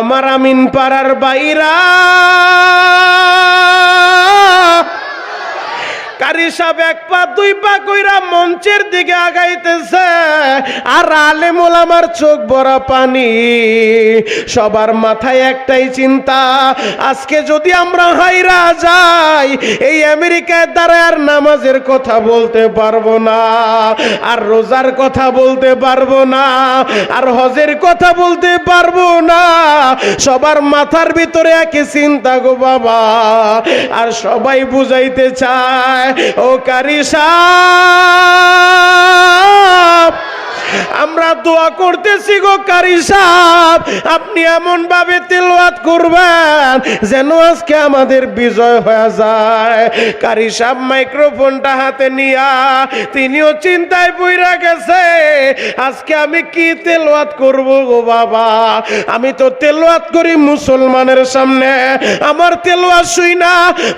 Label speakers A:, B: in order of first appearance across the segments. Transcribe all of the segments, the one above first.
A: আমার আমিন পাড়ার বাইরা। কারি সাহেব এক পা, দুই পা কইরা মঞ্চের দিকে আগাইতেছে। আর আলেমুল আমার চোখ বড় পানি। সবার মাথায় একটাই চিন্তা, আজকে যদি আমরা হাইরা যাই, এই আমেরিকায় দ্বারা আর নামাজের কথা বলতে পারব না, আর রোজার কথা বলতে পারব না, আর হজের কথা বলতে পারব না। সবার মাথার ভিতরে একই চিন্তা গো বাবা। আর সবাই বুঝাইতে চায় ও কারি সাহ আমরা দোয়া করতেছি গো কারি সাহ আপনি এমন ভাবে তেলওয়াত করবেন যেন আজকে আমাদের বিজয় হয়ে যায়। কারি সাহ মাইক্রোফোনটা হাতে নিয়া তিনিও চিন্তায় পইরা গেছে, আজকে আমি কি তেলওয়াত করব গো বাবা? আমি তো তেলওয়াত করি মুসলমানের সামনে, আমার তেলওয়াত শুই না।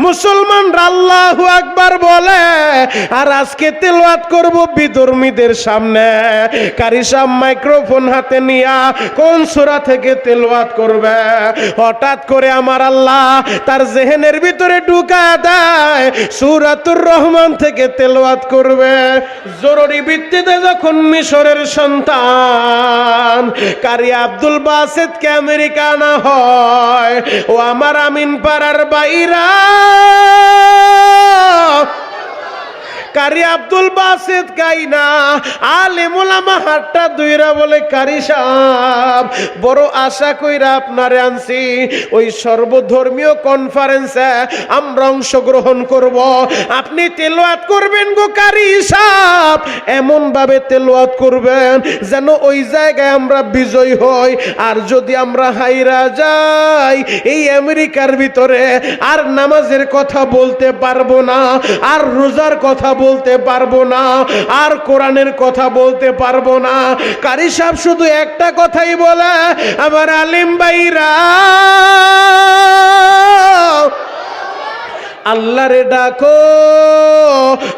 A: মুসলমান আল্লাহু আকবার বলে, আর আজকে তেলওয়াত করব বিধর্মীদের সামনে। কারি মাইক্রোফোন হাতে নিয়া কোন সূরা থেকে তেলওয়াত করবে? হঠাৎ করে আমার আল্লাহ তার জেহেনের ভিতরে ঢুকা দেয়, সূরাতুর রহমান থেকে তেলওয়াত করবে। জরুরি ভিত্তিতে যখন মিশরের সন্তান কারি আব্দুল বাসেদকে আমেরিকা না হয়, ও আমার আমিন পাড়ার বাইরা কারি আব্দুল বাসেদ কাইনা আলেমুল আমা হাতটা দুইরা বলে, কারি সাহেব, বড় আশা কইরা আপনারে আনছি। ওই সর্বধর্মীয় কনফারেন্সে আমরা অংশগ্রহণ করব। আপনি তেলোয়াত করবেন গো কারি সাহেব। এমন ভাবে তেলোয়াত করবেন যেন ওই জায়গায় আমরা বিজয় হই। আর যদি আমরা হাইরা যাই, এই আমেরিকার ভিতরে আর নামাজের কথা বলতে পারব না, আর রোজার কথা বলতে পারব না, আর কোরআনের কথা বলতে পারব না। কারি সাহেব শুধু একটা কথাই বলে, আমার আলিম ভাইরা। আল্লাহরে ডাকো,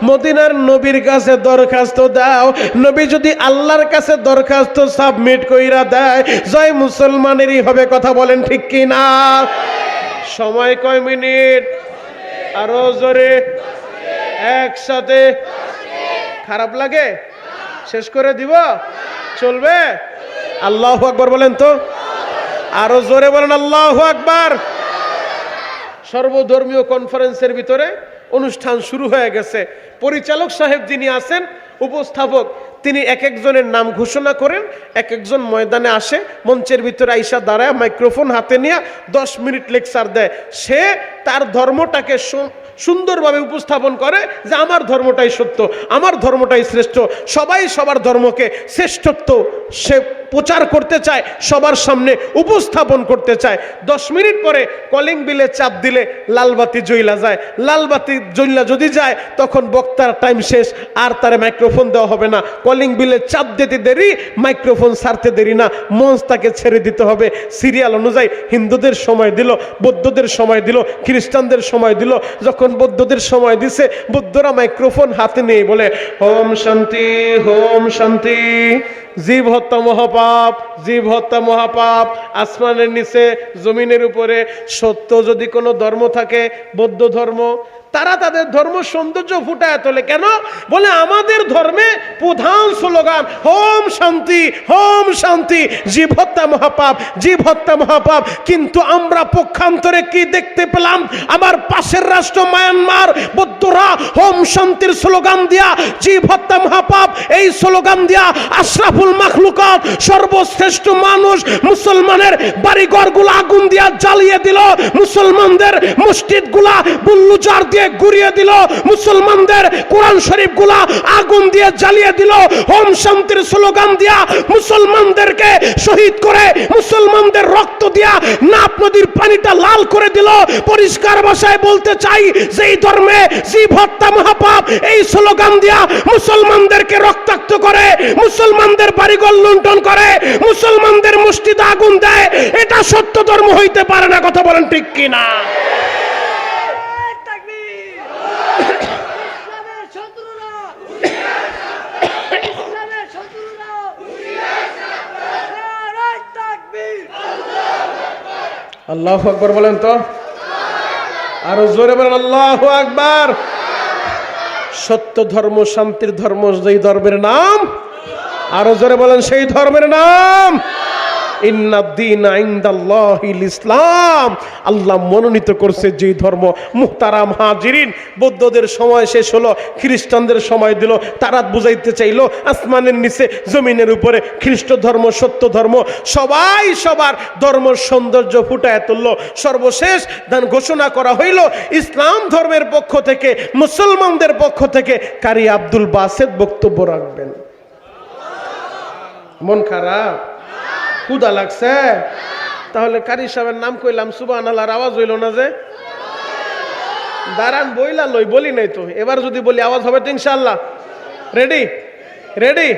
A: মদিনার নবীর কাছে দরখাস্ত দাও। নবী যদি আল্লাহর কাছে দরখাস্ত সাবমিট কইরা দেয়, জয় মুসলমানেরই হবে কথা বলেন ঠিক কি না সময় কয় মিনিট? আরও জোরে। একসাথে। খারাপ লাগে? শেষ করে দিব? চলবে? আল্লাহ আকবর বলেন তো? আরও জোরে বলেন আল্লাহ আকবার। সর্বধর্মীয় কনফারেন্সের ভিতরে অনুষ্ঠান শুরু হয়ে গেছে। পরিচালক সাহেব যিনি আছেন, উপস্থাপক, তিনি এক একজনের নাম ঘোষণা করেন, এক একজন ময়দানে আসে, মঞ্চের ভিতরে আইসা দাঁড়ায়, মাইক্রোফোন হাতে নিয়ে দশ মিনিট লেকচার দেয়। সে তার ধর্মটাকে সুন্দরভাবে উপস্থাপন করে যে আমার ধর্মটাই সত্য, আমার ধর্মটাই শ্রেষ্ঠ, সবাই সবার ধর্মকে শ্রেষ্ঠত্ব সে প্রচার করতে চায়, সবার সামনে উপস্থাপন করতে চায়। দশ মিনিট পরে কলিং বিলে চাপ দিলে লালবাতি জইলা যায়। লালবাতি জইলা যদি যায়, তখন বক্তার টাইম শেষ, আর তারে মাইক্রোফোন দেওয়া হবে না। কলিং বিলে চাপ দিতে দেরি মাইক্রোফোন ছাড়তে দেরি না। মঞ্চ তাকে ছেড়ে দিতে হবে। সিরিয়াল অনুযায়ী হিন্দুদের সময় দিল, বৌদ্ধদের সময় দিল, খ্রিস্টানদের সময় দিল। যখন বৌদ্ধদের সময় দিছে, বৌদ্ধরা মাইক্রোফোন হাতে নিয়ে বলে হোম শান্তি হোম শান্তি জীব হত্যা মহাপাপ, জীব হত্যা মহাপাপ, আসমানের নিচে, জমিনের উপরে, সত্য যদি কোনো ধর্ম থাকে, বৌদ্ধ ধর্ম তারা তাদের ধর্ম সৌন্দর্য ফুটায় তোলে। কেন? বলে আমাদের ধর্মে প্রধান স্লোগান, হোম শান্তি হোম শান্তি, জীব হত্যা মহাপাপ, জীব হত্যা মহাপাপ। কিন্তু আমরা পক্ষান্তরে কি দেখতে পেলাম? আমার পাশের রাষ্ট্র মায়ানমার, বৌদ্ধরা হোম শান্তির স্লোগান দিয়া, জীব হত্যা মহাপাপ। এই স্লোগান দিয়া আশরাফুল মাখলুকাত সর্বশ্রেষ্ঠ মানুষ মুসলমানের বাড়িঘরগুলো আগুন দিয়া জ্বালিয়ে দিল। মুসলমানদের মসজিদগুলা বুল্লুচার দিয়ে গুড়িয়ে দিল। মুসলমানদের কোরআন শরীফগুলা আগুন দিয়ে জ্বালিয়ে দিল। হোম শান্তির স্লোগান দিয়া মুসলমানদেরকে শহীদ করে, মুসলমানদের রক্ত দিয়া নাপ নদীর পানিটা লাল করে দিল। পরিষ্কার ভাষায় বলতে চাই যে এই ধর্মে জীব হত্যা মহাপাপ, এই স্লোগান দিয়া মুসলমানদেরকে রক্তাক্ত করে, মুসলমানদের বাড়িঘর লুণ্ঠন করে, মুসলমানদের মসজিদে আগুন দেয়, এটা সত্য ধর্ম হইতে পারে না, কথা বলেন ঠিক কিনা? আল্লাহ আকবর বলেন তো? আরও জোরে বলেন, আল্লাহ আকবর। সত্য ধর্ম, শান্তির ধর্ম, যেই ধর্মের নাম, আরও জোরে বলেন, সেই ধর্মের নাম। ইসলাম আল্লাহ মনোনীত করছে যে ধর্ম। মুহতারাম হাজিরিন, বৌদ্ধদের সময় শেষ হলো, খ্রিস্টানদের সময় দিল, তারা বুঝাইতে চাইলো, আসমানের নিচে, জমিনের উপরে, খ্রিস্ট ধর্ম, সত্য ধর্ম, সবাই সবার ধর্ম সৌন্দর্য ফুটায় তুললো। সর্বশেষ দান ঘোষণা করা হইল, ইসলাম ধর্মের পক্ষ থেকে, মুসলমানদের পক্ষ থেকে, কারি আব্দুল বাসেদ বক্তব্য রাখবেন। মন খারাপ? ক্ষুদা লাগছে? তাহলে কারি সাহেবের নাম কইলাম সুবান আল্লাহর আওয়াজ হইল না যে? দাঁড়ান, বইলা লই, বলি নাই তো। এবার যদি বলি, আওয়াজ হবে তো ইনশাল্লাহ রেডি রেডি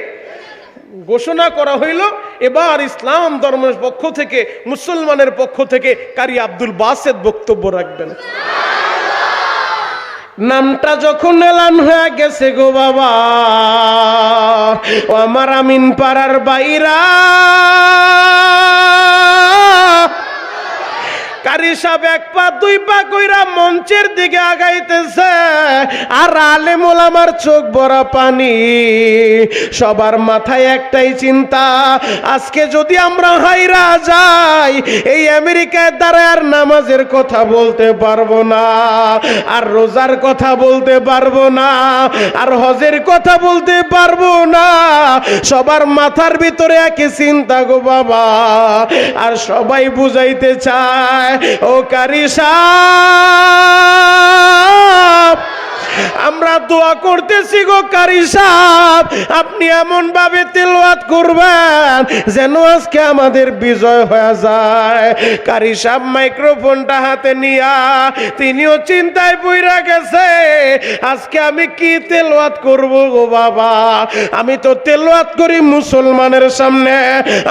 A: ঘোষণা করা হইল, এবার ইসলাম ধর্মের পক্ষ থেকে, মুসলমানের পক্ষ থেকে কারি আব্দুল বাসেদ বক্তব্য রাখবেন। নামটা যখন এলান হয়ে গেছে গো বাবা আমার আমিন পাড়ার বাইরা। কারি সাহেব এক পা, দুই পা কইরা মঞ্চের দিকে আগাইতেছে। আর আলেম আমার চোখ বড় পানি। সবার মাথায় একটাই চিন্তা, আজকে যদি আমরা হাইরা যাই, এই আমেরিকায় দাঁড়ায় আর নামাজের কথা বলতে পারব না, আর রোজার কথা বলতে পারব না, আর হজের কথা বলতে পারব না। সবার মাথার ভিতরে একই চিন্তা গো বাবা। আর সবাই বুঝাইতে চায় ও কারি সাহ। আমরা দোয়া করতেছি গো কারি সাহ আপনি এমন ভাবে তেলওয়াত করবেন যেন আজকে আমাদের বিজয় হয়ে যায়। কারি সাহ মাইক্রোফোনটা হাতে নিয়া তিনিও চিন্তায় পইরা গেছে, আজকে আমি কি তেলওয়াত করব গো বাবা? আমি তো তেলওয়াত করি মুসলমানের সামনে,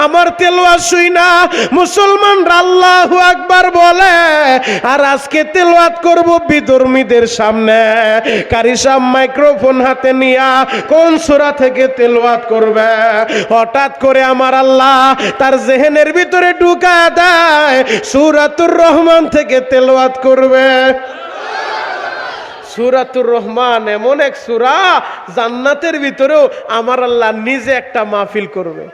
A: আমার তেলওয়াত শুই না। মুসলমান আল্লাহ আকবার বলে, আর আজকে তেলওয়াত করব বিধর্মীদের সামনে। কারি মাইক্রোফোন হাতে নিয়া কোন সূরা থেকে তেলওয়াত করবে? হঠাৎ করে আমার আল্লাহ তার জেহেনের ভিতরে ঢুকা দেয়, সূরাতুর রহমান থেকে তেলওয়াত করবে। সুরাতুর রহমান এমন এক সুরা জান্নাতের ভিতরেও আমার আল্লাহ নিজে একটা মাহফিল করবে।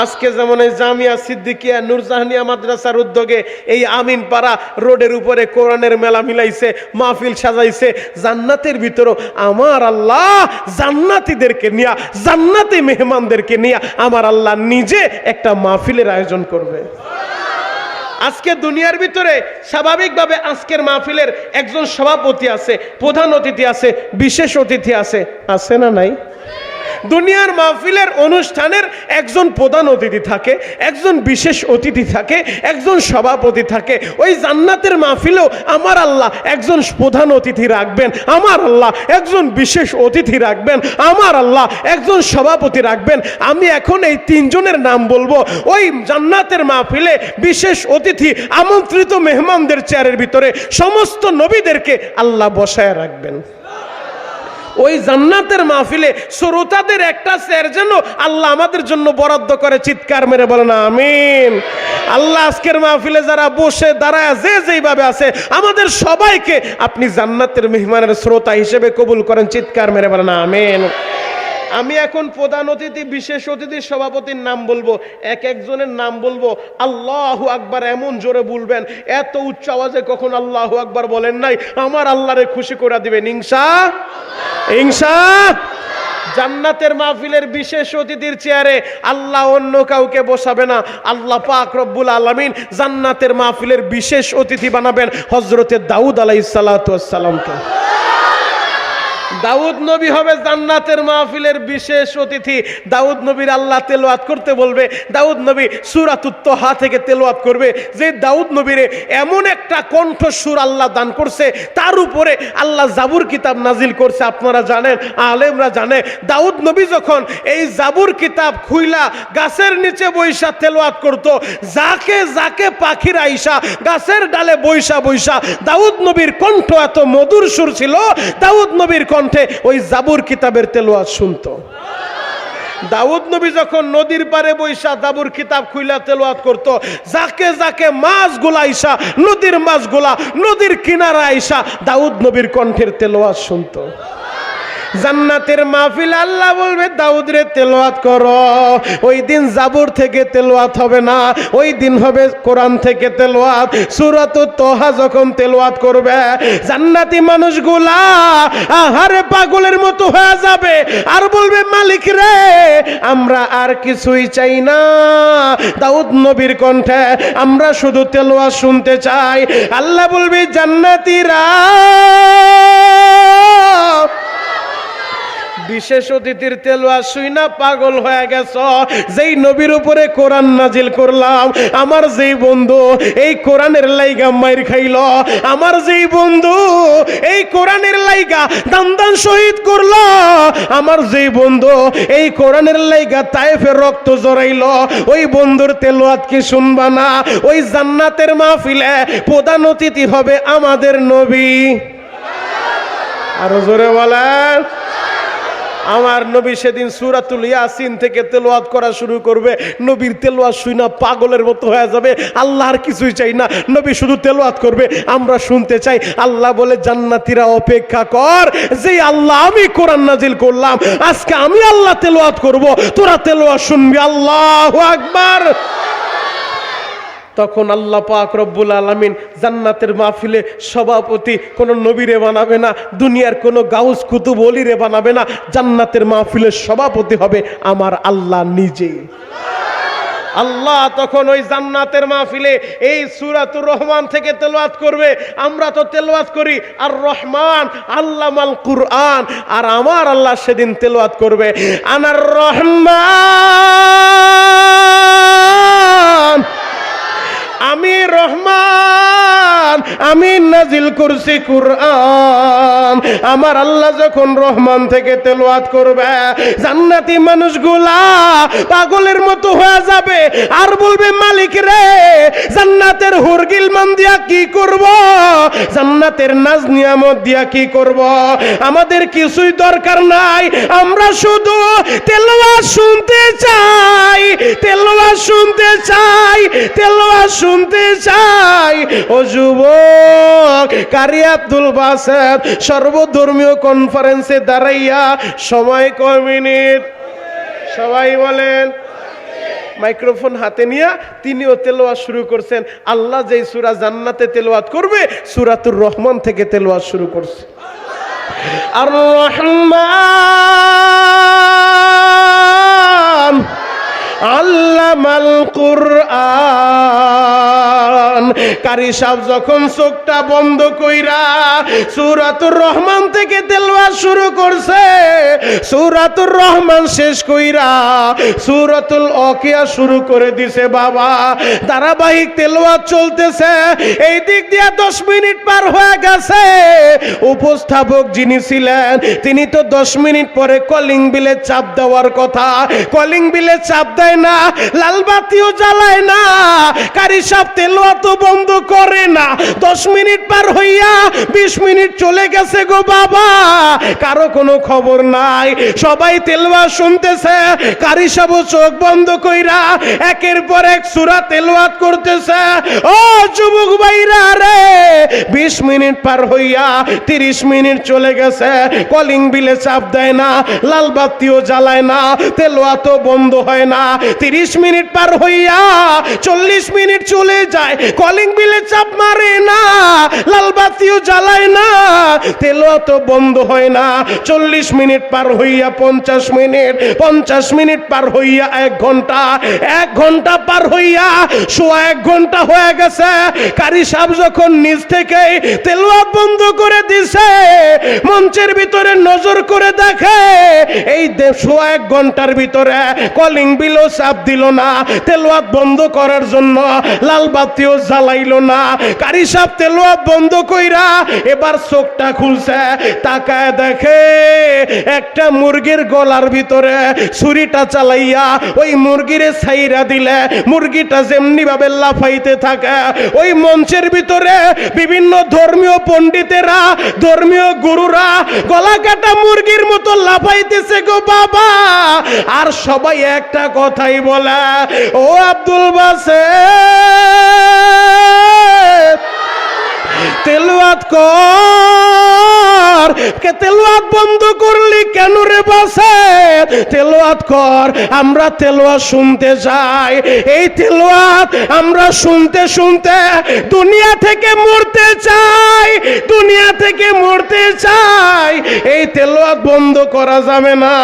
A: আজকে যেমন এই জামিয়া সিদ্দিকিয়া নুরজাহানিয়া মাদ্রাসার উদ্যোগে এই আমিন পাড়া রোডের উপরে কোরআনের মেলা মিলাইছে, মাহফিল সাজাইছে, জান্নাতের ভিতরেও আমার আল্লাহ জান্নাতীদেরকে নিয়া, জান্নাতি মেহমানদেরকে নিয়া আমার আল্লাহ নিজে একটা মাহফিলের আয়োজন করবে। আজকে দুনিয়ার ভিতরে স্বাভাবিকভাবে আজকের মাহফিলের একজন সভাপতি আছে, প্রধান অতিথি আছে, বিশেষ অতিথি আছে আছে না নাই? দুনিয়ার মাহফিলের অনুষ্ঠানের একজন প্রধান অতিথি থাকে, একজন বিশেষ অতিথি থাকে, একজন সভাপতি থাকে। ওই জান্নাতের মাহফিলেও আমার আল্লাহ একজন প্রধান অতিথি রাখবেন, আমার আল্লাহ একজন বিশেষ অতিথি রাখবেন, আমার আল্লাহ একজন সভাপতি রাখবেন। আমি এখন এই তিনজনের নাম বলব। ওই জান্নাতের মাহফিলে বিশেষ অতিথি, আমন্ত্রিত মেহমানদের চেয়ারের ভিতরে সমস্ত নবীদেরকে আল্লাহ বসায় রাখবেন। ওই জান্নাতের মাহফিলে শ্রোতাদের একটা স্যার যেন আল্লাহ আমাদের জন্য বরাদ্দ করে চিৎকার মেরে বলে না আমিন। আল্লাহ আজকের মাহফিলে যারা বসে দাঁড়ায়, যে যেইভাবে আছে, আমাদের সবাইকে আপনি জান্নাতের মেহমানের শ্রোতা হিসেবে কবুল করেন, চিৎকার মেরে বলে না আমিন। আমি এখন প্রধান অতিথি, বিশেষ অতিথি, সভাপতির নাম বলব, এক একজনের নাম বলব। আল্লাহ আকবার এমন জোরে বলবেন, এত উচ্চ আওয়াজে কখন আল্লাহ আকবার বলেন নাই, আমার আল্লাহরে খুশি করে দিবেন ইংসা ইংসা জান্নাতের মাহফিলের বিশেষ অতিথির চেয়ারে আল্লাহ অন্য কাউকে বসাবে না। আল্লাহ পাক রব্বুল আলমিন জান্নাতের মাহফিলের বিশেষ অতিথি বানাবেন হজরতে দাউদ আলাইসালামকে দাউদ নবী হবে জান্নাতের মাহফিলের বিশেষ অতিথি। দাউদ নবীর আল্লাহ তেলোয়াত করতে বলবে, দাউদ নবী সুরাতুত্তহা থেকে তেলোয়াত করবে। যে দাউদ নবীরে এমন একটা কণ্ঠ সুর আল্লাহ দান করছে, তার উপরে আল্লাহ জাবুর কিতাব নাজিল করছে। আপনারা জানেন, আলেমরা জানে, দাউদ নবী যখন এই জাবুর কিতাব খুইলা গাছের নিচে বৈশা তেলোয়াত করত, যাকে যাকে পাখির আইসা, গাছের ডালে বৈশা বৈশা, দাউদ নবীর কণ্ঠ এত মধুর সুর ছিল, দাউদ নবীর কণ্ঠে ওই জাবুর কিতাবের তেলোয়াজ শুনত। দাউদ নবী যখন নদীর পারে বৈশা দাবুর কিতাব খুইলা তেলোয়াত করত, যাকে যাকে মাছ গোলা আইসা, নদীর মাছ মাছগুলা নদীর কিনারা আইসা দাউদ নবীর কণ্ঠের তেলোয়াজ শুনতো। জান্নাতের মাহফিল আল্লাহ বলবে দাউদ রে তেলোয়াত করো। ওই দিন জাবুর থেকে তেলোয়াত হবে না। ওই দিন হবে কোরআন থেকে তেলোয়াত সুরাত তোহা যখন তেলোয়াত করবে, জান্নাতি মানুষগুলা আহারে পাগলের মতো হয়ে যাবে। আর বলবে, মালিক রে, আমরা আর কিছুই চাই না। দাউদ নবীর কণ্ঠে আমরা শুধু তেলোয়াত শুনতে চাই। আল্লাহ বলবে, জান্নাতিরা বিশেষ অতিথির তেলোয়া শুই না পাগল হয়ে গেছ। যেই নবীর উপরে কোরআন নাজিল করলাম, আমার যেই বন্ধু এই কোরআনের লাইগা মাইর খাইল, আমার যেই বন্ধু এই কোরআনের লাইগা দান শহীদ করল, আমার যেই বন্ধু এই কোরআনের লাইগা তাইফের রক্ত জড়াইল, ওই বন্ধুর তেলোয়াত কি শুনবা না? ওই জান্নাতের মাহফিলে প্রধান অতিথি হবে আমাদের নবী। আরও জোরে বলেন। আমার নবী সেদিন সুরাতুল ইয়াসিন থেকে তেলোয়াত করা শুরু করবে। নবীর তেলোয়াত শুই না পাগলের মতো হয়ে যাবে। আল্লাহর কিছুই চাই না। নবী শুধু তেলোয়াত করবে। আমরা শুনতে চাই, আল্লাহ বলে, জান্নাতীরা অপেক্ষা কর। যে আল্লাহ আমি কোরআন নাজিল করলাম, আজকে আমি আল্লাহ তেলোয়াত করব। তোরা তেলোয়াত শুনবি। আল্লাহ আকবার। তখন আল্লাহ পাক রব্বুল আলমিন জান্নাতের মাহফিলে সভাপতি কোনো নবীরে বানাবে না, দুনিয়ার কোনো গাউস কুতুব অলিরে বানাবে না, জান্নাতের মাহফিলের সভাপতি হবে আমার আল্লাহ নিজে। আল্লাহ তখন ওই জান্নাতের মাহফিলে এই সুরাতুর রহমান থেকে তেলাওয়াত করবে। আমরা তো তেলাওয়াত করি আর রহমান আল্লাহ মাল কুরআন, আর আমার আল্লাহ সেদিন তেলাওয়াত করবে। আনার রহমান। আমি রহমান, আমি নাজিল করছি কুরআন। আমার আল্লাহ যখন রহমান থেকে তেলাওয়াত করবে, জান্নাতি মানুষগুলা পাগলের মতো হয়ে যাবে। আর বলবে, মালিক রে, জান্নাতের হুরগিল মান দিয়া কি করব? জান্নাতের নাজ নিয়ামত দিয়া কি করব? আমাদের কিছুই দরকার নাই। আমরা শুধু তেলাওয়াত শুনতে চাই, তেলাওয়াত শুনতে চাই, তেলাওয়াত শুনতে চাই। ও যুবক, কারি আব্দুল বাসেদ, সর্বধর্মীয় কনফারেন্সে দাঁড়াইয়া সময় কয় মিনিট? সবাই বলেন। মাইক্রোফোন হাতে নিয়ে তিনিও তেলোয়াত শুরু করছেন। আল্লাহ যেই সুরা জান্নাতে তেলোয়াত করবে, সুরাতুর রহমান থেকে তেলোয়াত শুরু করছে। আর রহমান আল্লামাল কুরআন। কারি সাহেব যখন চোখটা বন্ধ কইরা সূরাতুর রহমান থেকে তেলাওয়াত শুরু করছে, সূরাতুর রহমান শেষ কইরা সূরাতুল ওয়াকিয়া শুরু করে দিছে, বাবা। ধারাবাহিক তেলাওয়াত চলতেছে, এই দিক দিয়ে 10 মিনিট পার হয়ে গেছে। উপস্থাপক যিনি ছিলেন, তিনি তো 10 মিনিট পরে কলিং বিলে চাপ দেওয়ার কথা। কলিং বিলে চাপ দেয় না, লাল বাতিও জ্বালায় না, কারি সাপ তেলোয়া তো বন্ধ করে না। দশ মিনিট পার হইয়া বিশ মিনিট চলে গেছে গো বাবা, কারও কোনো খবর নাই। সবাই তেলোয়া শুনতেছে, কারি সাবও চোখ বন্ধ কইরা একের পর এক সুরা তেলোয়াত করতেছে। ও যুবক ভাইরা রে বিশ মিনিট পার হইয়া তিরিশ মিনিট চলে গেছে। কলিং বিলে চাপ দেয় না, লাল বাতিও জ্বালায় না, তেলোয়া তো বন্ধ হয় না। তিরিশ মিনিট পার হইয়া চল্লিশ মিনিট চলে যায়, কলিং বিলে চাপ মারে না, লাল বাতিও জ্বালায় না, তেলোয়া তো বন্ধ হয় না। চল্লিশ মিনিট পার হইয়া পঞ্চাশ মিনিট পঞ্চাশ মিনিট পার হইয়া এক ঘণ্টা এক ঘণ্টা পার হইয়া সোয়া এক ঘণ্টা হয়ে গেছে। কারি সাহেব যখন নিজ থেকে তেলোয়া বন্ধ করে দিছে, মঞ্চের ভিতরে নজর করে দেখে, এই দে- সোয়া এক ঘণ্টার ভিতরে কলিং বিলও চাপ দিল না তেলোয়াত বন্ধ করার জন্য লাল বাতিও জ্বালাইলো না। কারি সাপ তেলোয়াত বন্ধ কইরা এবার চোখটা খুলছে, তাকায় দেখে একটা মুরগির গলার ভিতরে ছুরিটা চালাইয়া ওই মুরগিরে ছাইরা দিলে, মুরগিটা যেমনি ভাবে লাফাইতে থাকে, ওই মঞ্চের ভিতরে বিভিন্ন ধর্মীয় পণ্ডিতেরা, ধর্মীয় গুরুরা গলা কাটা মুরগির মতো লাফাইতেছে গো বাবা। আর সবাই একটা কথাই বলে, ও আব্দুল বাসে তেলুয়াত কর। কে তেলুয়াত বন্ধ করলি কেন রে তেলুয়াত কর, আমরা শুনতে যাই। এই তেলুয়াত আমরা শুনতে শুনতে দুনিয়া থেকে মরতে চাই, দুনিয়া থেকে মরতে চাই। এই তেলুয়াত বন্ধ করা যাবে না।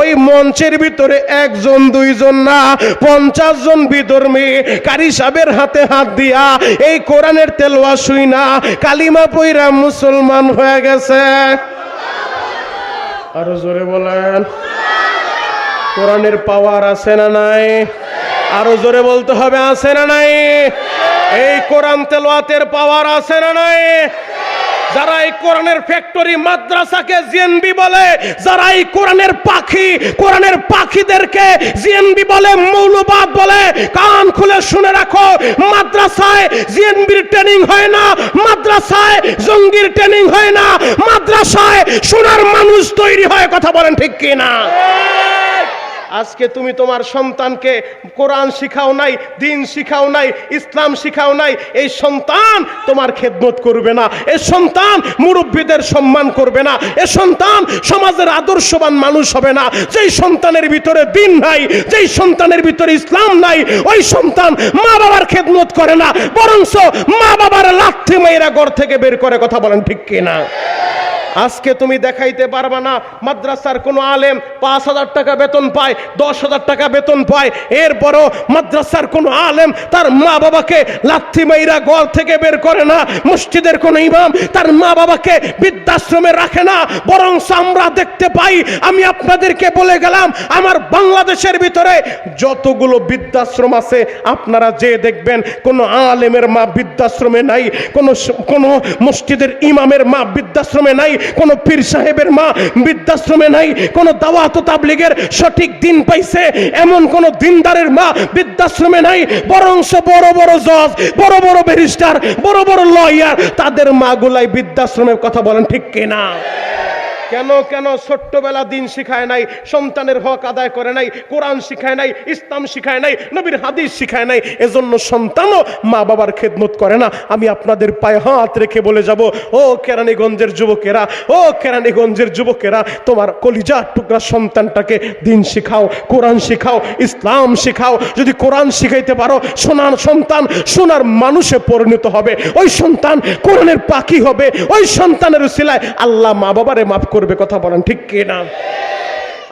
A: ওই মঞ্চের ভিতরে একজন, দুইজন না, পঞ্চাশ জন বিধর্মী কারি সাহেবের হাতে হাত দিয়া এই কোরআনের তেলোয়া শুই না। কালিমা পইরা মুসলমান হয়ে গেছে আরও জোরে বলেন। কোরআনের পাওয়ার আছে না নাই? আরও জোরে বলতে হবে, আছে না নাই? এই কোরআন তেলোয়াতের পাওয়ার আছে না নাই? যারা এই কোরআনের ফ্যাক্টরি মাদ্রাসাকে জিএনবি বলে যারা এই কোরআনের পাখি, কোরআনের পাখিদেরকে জিএনবি বলে, মৌলবাদ বলে, কান খুলে শুনে রাখো, মাদ্রাসায় জিএনবির ট্রেনিং হয় না, মাদ্রাসায় জঙ্গির ট্রেনিং হয় না, মাদ্রাসায় সোনার মানুষ তৈরি হয়, কথা বলেন ঠিক কি না আজকে তুমি তোমার সন্তানকে কোরআন শিখাও নাই, দিন শিখাও নাই, ইসলাম শিখাও নাই, এই সন্তান তোমার খেদমত করবে না, এ সন্তান মুরব্বীদের সম্মান করবে না, এ সন্তান সমাজের আদর্শবান মানুষ হবে না, যেই সন্তানের ভিতরে দিন নাই, যেই সন্তানের ভিতরে ইসলাম নাই, ওই সন্তান মা বাবার খেদমত করে না বরংস মা বাবার লাথি মেয়েরা ঘর থেকে বের করে, কথা বলেন ঠিক কিনা? আজকে তুমি দেখাইতে পারবা না, মাদ্রাসার কোনো আলেম পাঁচ হাজার টাকা বেতন পায়, দশ হাজার টাকা বেতন পায়। এরপরও মাদ্রাসার কোনো আলেম তার মা বাবাকে লাথি মাইরা ঘর থেকে বের করে না, মসজিদের কোনো ইমাম তার মা বাবাকে বৃদ্ধাশ্রমে রাখে না। বরং আমরা দেখতে পাই, আমি আপনাদেরকে বলে গেলাম, আমার বাংলাদেশের ভিতরে যতগুলো বৃদ্ধাশ্রম আছে, আপনারা যে দেখবেন, কোনো আলেমের মা বৃদ্ধাশ্রমে নাই, কোনো কোনো মসজিদের ইমামের মা বৃদ্ধাশ্রমে নাই কোনো পীর সাহেবের মা বৃদ্ধাশ্রমে নাই, কোনো দাওয়াত তাবলিগের সঠিক দিন পাইছে, এমন কোনো দিনদারের মা বৃদ্ধাশ্রমে নাই, বরংস বড় বড় জজ, বড় বড় ব্যারিস্টার, বড় বড় লয়ার, তাদের মাগুলাই বৃদ্ধাশ্রমের কথা বলেন ঠিক কিনা? কেন কেন ছোট্টবেলা দিন শিখায় নাই, সন্তানের হক আদায় করে নাই, কোরআন শিখায় নাই, ইসলাম শিখায় নাই, নবীর হাদিস শিখায় নাই, এজন্য সন্তানও মা বাবার খেদমত করে না। আমি আপনাদের পায়ে হাত রেখে বলে যাব, ও কেরানীগঞ্জের যুবকেরা, ও কেরানীগঞ্জের যুবকেরা, তোমার কলিজা টুকরা সন্তানটাকে দিন শিখাও, কোরআন শিখাও, ইসলাম শিখাও। যদি কোরআন শিখাইতে পারো, সোনার সন্তান, সোনার মানুষে পরিণত হবে। ওই সন্তান কোরআনের পাখি হবে। ওই সন্তানের সিলায় আল্লাহ মা বাবারে মাফ করবে কথা বলেন ঠিক কিনা?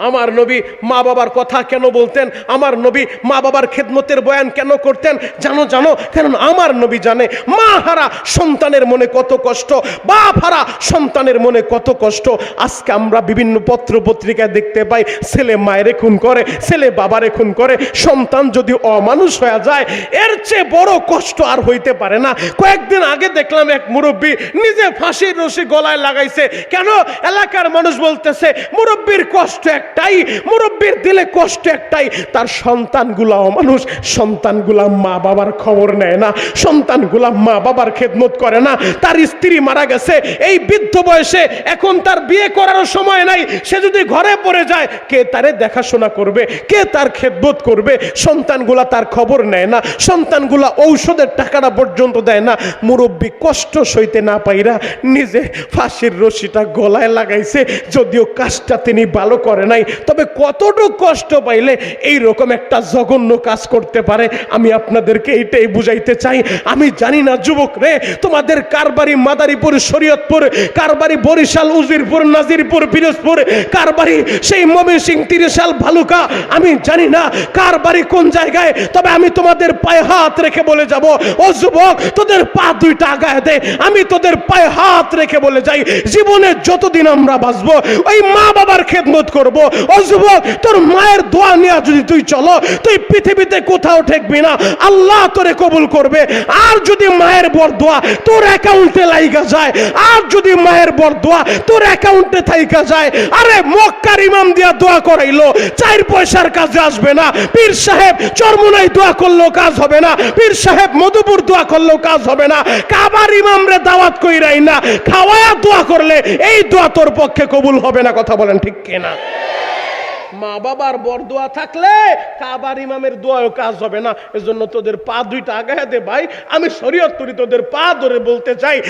A: আমার নবী মা বাবার কথা কেন বলতেন? আমার নবী মা বাবার খেদমতের বয়ান কেন করতেন? জানো জানো? কারণ আমার নবী জানে, মা হারা সন্তানের মনে কত কষ্ট, বাপ হারা সন্তানের মনে কত কষ্ট। আজকে আমরা বিভিন্ন পত্র পত্রিকায় দেখতে পাই, ছেলে মায়েরে খুন করে, ছেলে বাবারে খুন করে, সন্তান যদি অমানুষ হয়ে যায়, এর চেয়ে বড় কষ্ট আর হইতে পারে না। কয়েকদিন আগে দেখলাম এক মুরব্বী নিজে ফাঁসির রশি গলায় লাগাইছে। কেন? এলাকার মানুষ বলতেছে, মুরব্বীর কষ্ট একটাই, মুরব্বীর দিলে কষ্ট একটাই, তার সন্তানগুলা অমানুষ, সন্তানগুলা মা বাবার খবর নেয় না, সন্তানগুলা মা বাবার খেদমত করে না, তার স্ত্রী মারা গেছে, এই বৃদ্ধ বয়সে এখন তার বিয়ে করারও সময় নাই, সে যদি ঘরে পড়ে যায়, কে তারে দেখাশোনা করবে, কে তার খেদমত করবে, সন্তানগুলা তার খবর নেয় না, সন্তানগুলা ঔষধের টাকাটা পর্যন্ত দেয় না, মুরব্বী কষ্ট সইতে না পাইরা নিজে ফাঁসির রশিটা গলায় লাগাইছে, যদিও কাজটা তিনি ভালো করে নাই তবে কতটুকু কষ্ট পাইলে এই রকম একটা জঘন্য কাজ করতে পারে? আমি আপনাদেরকে এইটাই বুঝাইতে চাই। আমি জানি না, যুবক রে, তোমাদের কারবারি মাদারীপুর, শরীয়তপুর, কারবারি বরিশাল, উজিরপুর, নাজিরপুর, পিরোজপুর, কারবারি সেই মমি সিং তিরিশাল ভালুকা, আমি জানি না কার বাড়ি কোন জায়গায়, তবে আমি তোমাদের পায়ে হাত রেখে বলে যাব। ও যুবক, তোদের পা দুইটা আগায় দে, আমি তোদের পায়ে হাত রেখে বলে যাই। জীবনে যতদিন আমরা বাঁচবো, ওই মা বাবার খেদমত করব ও তোর মায়ের দোয়া নিয়ে যদি তুই চলো, তুই পৃথিবীতে কোথাও ঠেকবি না। আল্লাহ তোরে কবুল করবে। আর যদি মায়ের বর দোয়া তোর অ্যাকাউন্টে লাইগা যায়, আর যদি মায়ের বর দোয়া তোর অ্যাকাউন্টে থাইকা যায়, আরে মক্কার ইমাম দিয়া দোয়া করাইলো, চার পয়সার কাজে আসবে না। পীর সাহেব চরমুনাই দোয়া করলেও কাজ হবে না। পীর সাহেব মধুপুর দোয়া করলেও কাজ হবে না। কাবার ইমামরে দাওয়াত কইরাই না। খাওয়ায়া দোয়া করলে এই দোয়া তোর পক্ষে কবুল হবে না, কথা বলেন ঠিক কিনা? মা বাবার বরদোয়া থাকলে কাবার ইমামের দোয়াও কাজ হবে না। এজন্য তোদের পা দুইটা আগায় দে ভাই। আমি শরীয়ত তোদের পা ধরে বলতে চাই।